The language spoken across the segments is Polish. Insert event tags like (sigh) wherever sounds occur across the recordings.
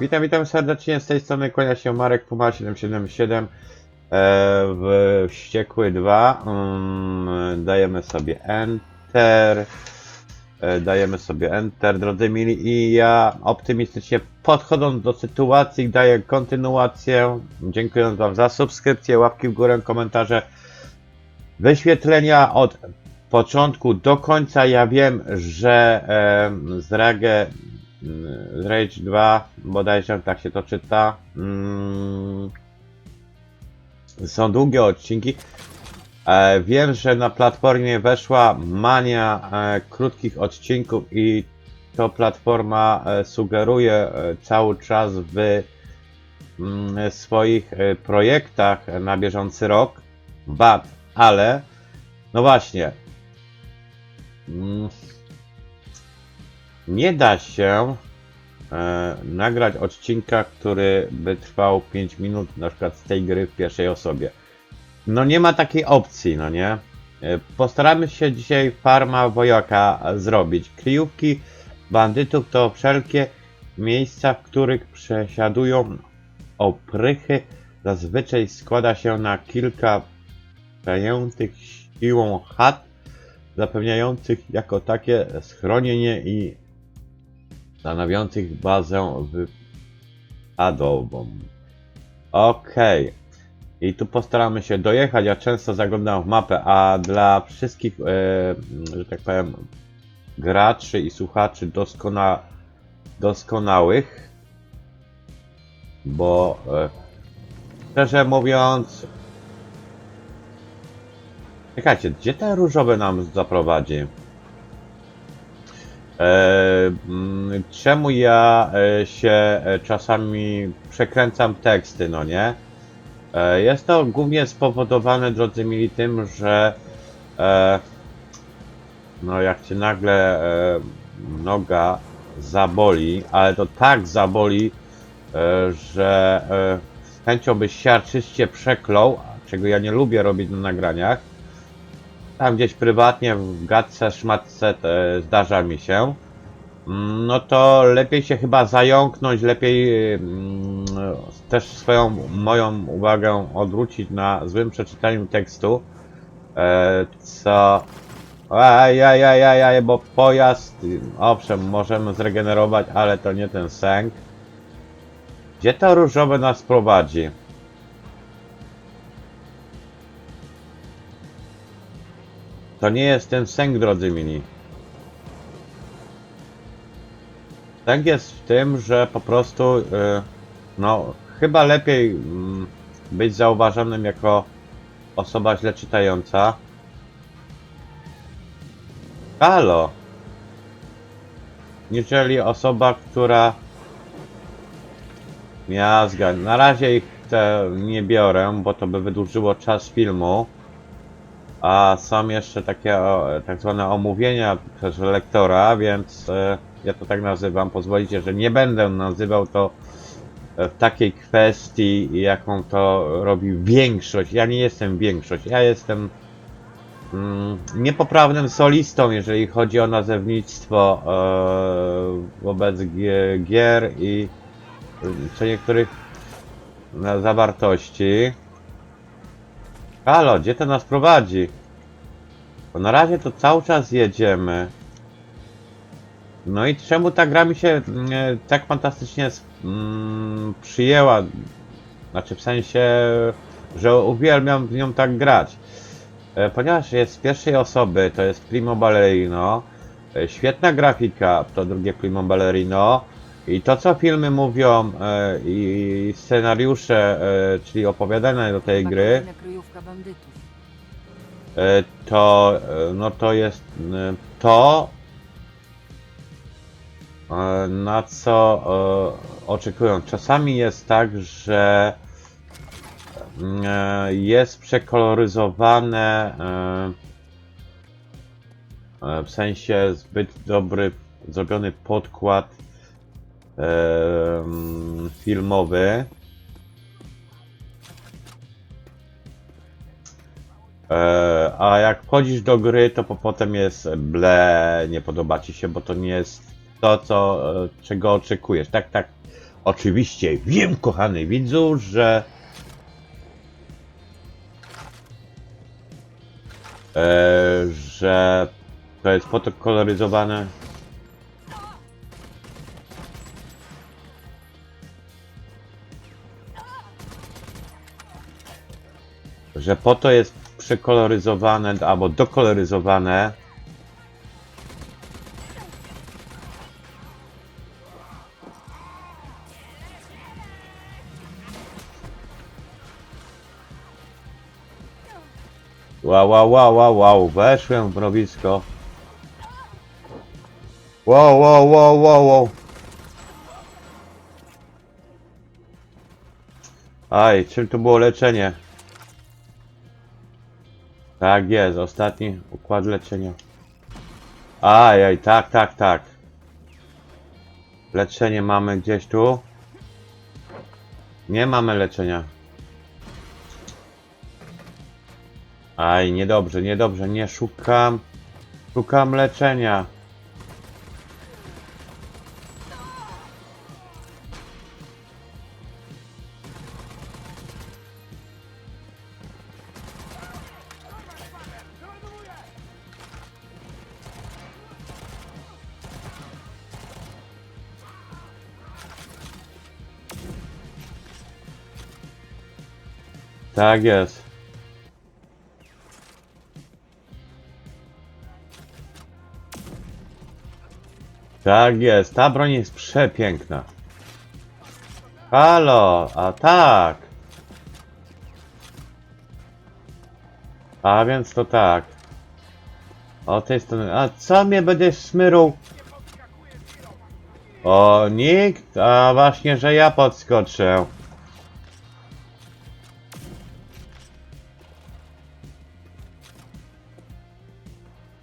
Witam, witam serdecznie, z tej strony kłania się Marek Puma 777 e, w Wściekły 2 mm, dajemy sobie Enter e, dajemy sobie Enter, drodzy mili i ja optymistycznie podchodząc do sytuacji daję kontynuację, dziękując wam za subskrypcję, łapki w górę, komentarze wyświetlenia od początku do końca. Ja wiem, że e, z Rage Rage 2, bodajże tak się to czyta, mm, są długie odcinki. E, wiem, że na platformie weszła mania e, krótkich odcinków i to platforma e, sugeruje cały czas w mm, swoich projektach na bieżący rok. VAT, ale no właśnie. Mm, nie da się e, nagrać odcinka, który by trwał 5 minut, na przykład z tej gry w pierwszej osobie. No nie ma takiej opcji, no nie? E, Postaramy się dzisiaj farma wojaka zrobić. Kryjówki bandytów to wszelkie miejsca, w których przesiadują oprychy. Zazwyczaj składa się na kilka zajętych siłą chat, zapewniających jako takie schronienie i stanowiących bazę wypadową. Okej. I tu postaramy się dojechać. Ja często zaglądam w mapę, a dla wszystkich, e, że tak powiem, graczy i słuchaczy doskona, doskonałych, bo e, szczerze mówiąc, czekajcie, gdzie te różowe nam zaprowadzi? E, mm, czemu ja e, się e, czasami przekręcam teksty, no nie? Jest to głównie spowodowane, drodzy mili, tym, że no jak cię nagle noga zaboli, ale to tak zaboli, że chęcią byś siarczyście przeklął, czego ja nie lubię robić na nagraniach, tam gdzieś prywatnie w gadce, szmatce zdarza mi się, Mm, no to lepiej się chyba zająknąć, lepiej mm, też swoją, moją uwagę odwrócić na złym przeczytaniu tekstu, e, co... Ajajajajaj, bo pojazd, owszem, możemy zregenerować, ale to nie ten sęk. Gdzie to różowe nas prowadzi? To nie jest ten sęk, drodzy mini. Sęk jest w tym, że po prostu, y, no, chyba lepiej mm, być zauważonym jako osoba źle czytająca. Halo! Niżeli osoba, która Miazga. Na razie ich te nie biorę, bo to by wydłużyło czas filmu. A są jeszcze takie o, tak zwane omówienia przez lektora, więc e, ja to tak nazywam. Pozwolicie, że nie będę nazywał to e, w takiej kwestii, jaką to robi większość. Ja nie jestem większość. Ja jestem mm, niepoprawnym solistą, jeżeli chodzi o nazewnictwo e, wobec gie- gier i co niektórych na zawartości. Halo, gdzie to nas prowadzi? Bo na razie to cały czas jedziemy. No i czemu ta gra mi się mm, e, tak fantastycznie mm, przyjęła? Znaczy w sensie, że uwielbiam w nią tak grać. E, Ponieważ jest z pierwszej osoby, to jest Primo Ballerino. e, Świetna grafika, to drugie Primo Ballerino. I to co filmy mówią e, i scenariusze, e, czyli opowiadania do tej gry, Kolejna kryjówka bandytów. E, to, e, no to jest e, to, e, na co e, oczekują. Czasami jest tak, że e, jest przekoloryzowane e, e, w sensie zbyt dobry zrobiony podkład mm, filmowy. E, a jak wchodzisz do gry, to po potem jest ble, nie podoba ci się, bo to nie jest to, co, e, czego oczekujesz. Tak, tak. Oczywiście wiem, kochany widzu, że e, że to jest po Że po to jest przekoloryzowane albo dokoloryzowane Wow, wow, wow, wow, wow, weszłem w mrowisko. Wow, wow, wow, wow, wow. Aj, czym tu było leczenie? Tak jest, ostatni układ leczenia. Aj, aj, tak, tak, tak. Leczenie mamy gdzieś tu. Nie mamy leczenia. Aj, niedobrze, niedobrze, nie szukam. Szukam leczenia. Tak jest. Tak jest, ta broń jest przepiękna. Halo, a tak. A więc to tak. O tej strony. A co mnie będziesz smyrał? O, nikt? A właśnie, że ja podskoczę.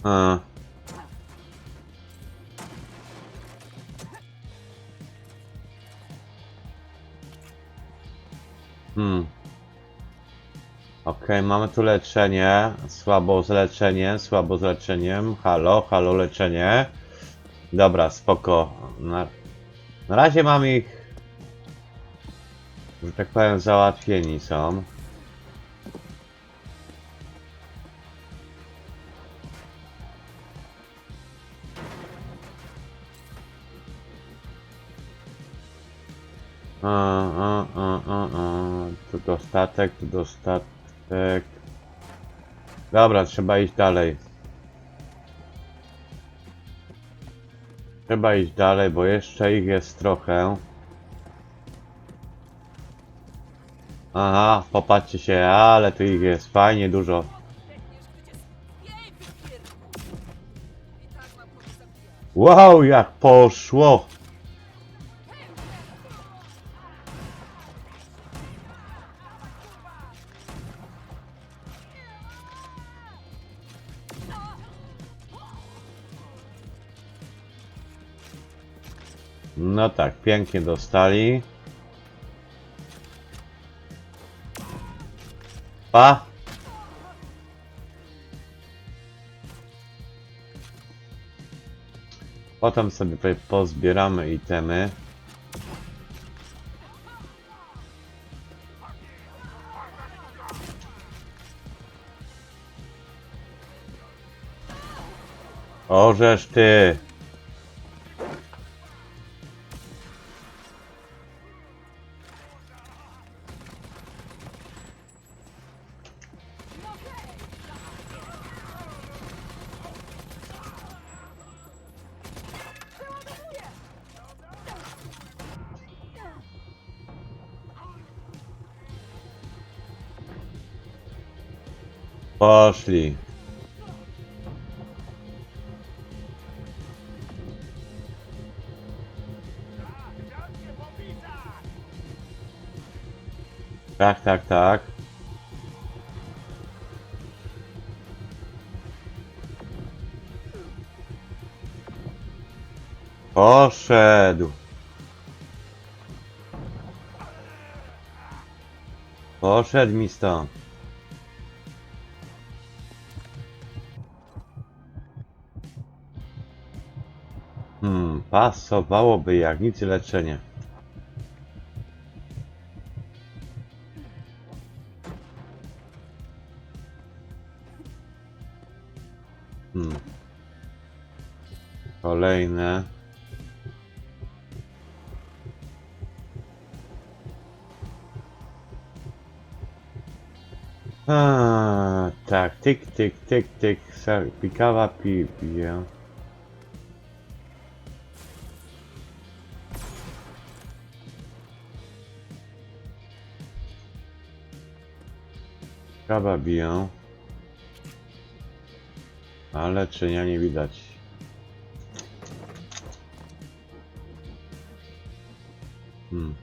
A. Hmm. Okej, mamy tu leczenie. Słabo z leczeniem, słabo z leczeniem. Halo, halo, leczenie. Dobra, spoko. Na, na razie mam ich, że tak powiem, załatwieni są. Dostatek, tu dostatek. Dobra, trzeba iść dalej. Trzeba iść dalej, bo jeszcze ich jest trochę. Aha, popatrzcie się, ale tu ich jest fajnie dużo. Wow, jak poszło! No tak, pięknie dostali. Pa! Potem sobie tutaj pozbieramy itemy. Orzesz ty! Poszli. Tak, tak, tak. Poszedł. Poszedł mi stąd. Pasowałoby jak nic leczenie. Hmm. Kolejne. A, tak, tyk, tyk, tyk, tyk, pikawa pi piwie. Kawa biją. A leczenia nie widać. Hmm.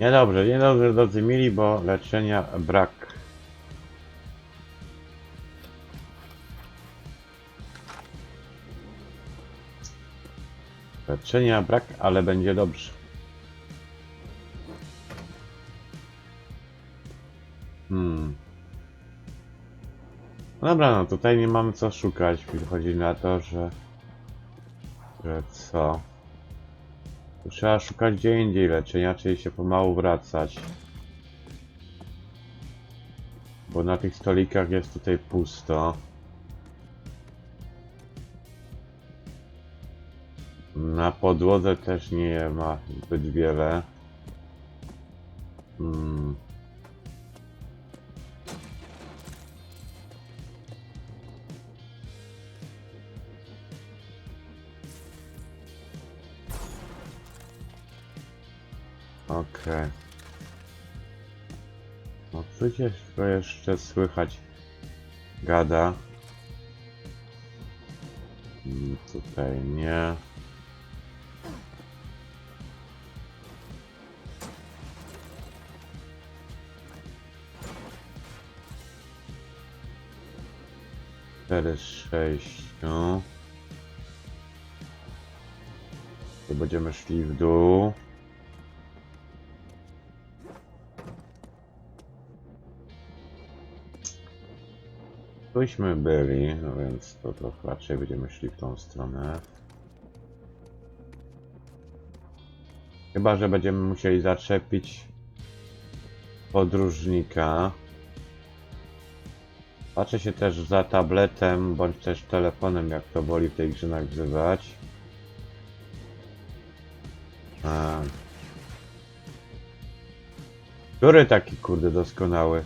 Niedobrze, niedobrze drodzy mili, bo leczenia brak. Leczenia brak, ale będzie dobrze. Dobra, no tutaj nie mamy co szukać. Wychodzi na to, że... Że co? Tu trzeba szukać gdzie indziej leczenia, czyli się pomału wracać. Bo na tych stolikach jest tutaj pusto. Na podłodze też nie ma zbyt wiele. Hmm. Okej. No przecież to jeszcze słychać gada. Mm, Tutaj nie. Cztery, sześciu. Tu będziemy szli w dół. Tuśmy byli, no więc to, to raczej będziemy szli w tą stronę. Chyba, że będziemy musieli zaczepić podróżnika. Patrzę się też za tabletem, bądź też telefonem, jak to woli w tej grze nazywać. A. Który taki kurde doskonały?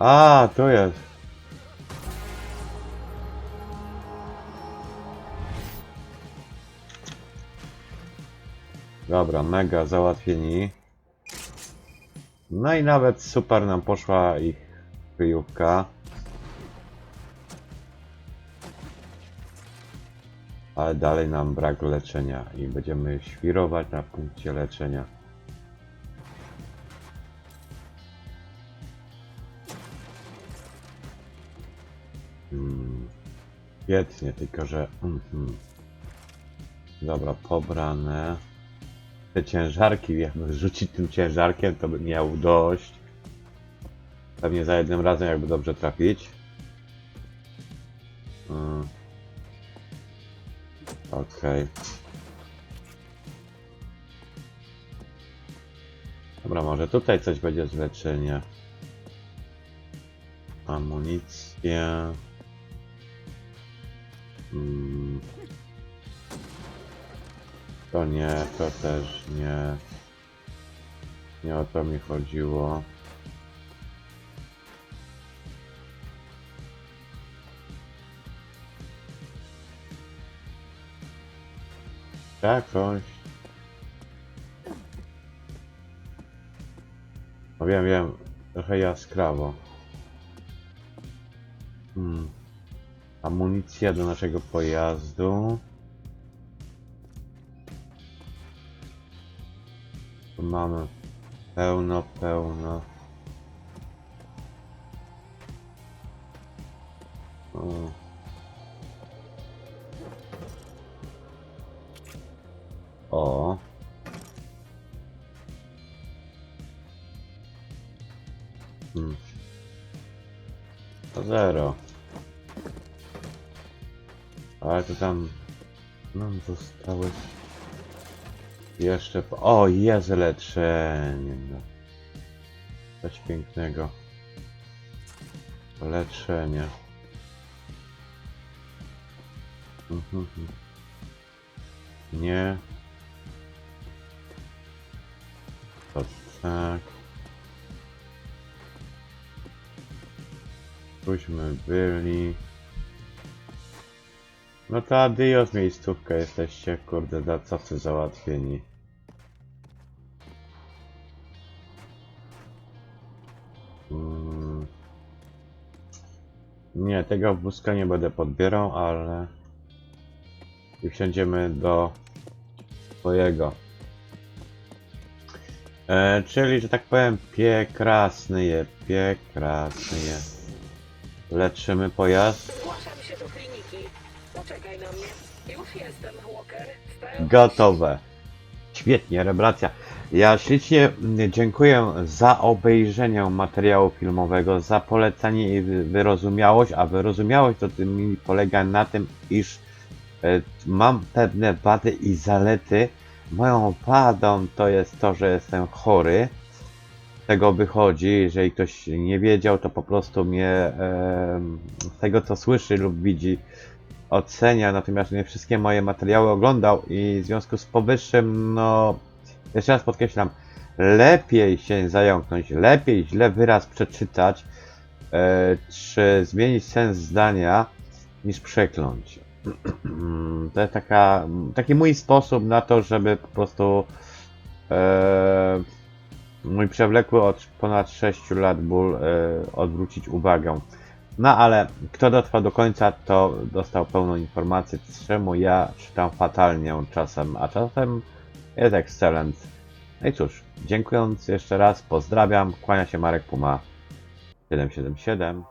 A, tu jest. Dobra, mega załatwieni. No i nawet super nam poszła ich kryjówka. Ale dalej nam brak leczenia i będziemy świrować na punkcie leczenia. Świetnie, tylko że... Mhm. Dobra, pobrane. Te ciężarki, jakby rzucić tym ciężarkiem, to bym miał dość. Pewnie za jednym razem, jakby dobrze trafić. Hmm. Okej. Dobra, może tutaj coś będzie z leczenia. Amunicję. To nie, to też nie. Nie o to mi chodziło. Jakoś. No wiem, wiem. Trochę jaskrawo. Hmm. Amunicja do naszego pojazdu. Tu mamy pełno, pełno. O. tam nam zostałeś Jeszcze. O, jest leczenie. No. Coś pięknego. Leczenie. Mhm, mhm. Nie. To tak. Tuśmy byli. No to adios miejscówka, jesteście kurde za cacy załatwieni. Mm. Nie, tego wózka nie będę podbierał, ale... I wsiądziemy do swojego. E, czyli, że tak powiem, piekrasny je, piekrasny je. Leczymy pojazd. Zgłaszam się do. Poczekaj na mnie. Już jestem, Walker. Gotowe. Świetnie, rewelacja. Ja ślicznie mm, dziękuję za obejrzenie materiału filmowego, za polecanie i wy- wyrozumiałość, a wyrozumiałość to tym polega na tym, iż e, mam pewne wady i zalety. Moją wadą to jest to, że jestem chory. Z tego wychodzi, jeżeli ktoś nie wiedział, to po prostu mnie z tego co słyszy lub widzi, ocenia, natomiast nie wszystkie moje materiały oglądał i w związku z powyższym, no, jeszcze raz podkreślam, lepiej się zająknąć, lepiej źle wyraz przeczytać, e, czy zmienić sens zdania, niż przekląć. (clears throat) to jest taka, taki mój sposób na to, żeby po prostu e, mój przewlekły od ponad 6 lat ból e, odwrócić uwagę. No ale kto dotrwał do końca, to dostał pełną informację, czemu ja czytam fatalnie czasem, a czasem jest excellent. No i cóż, dziękując jeszcze raz, pozdrawiam, kłania się Marek Puma 777.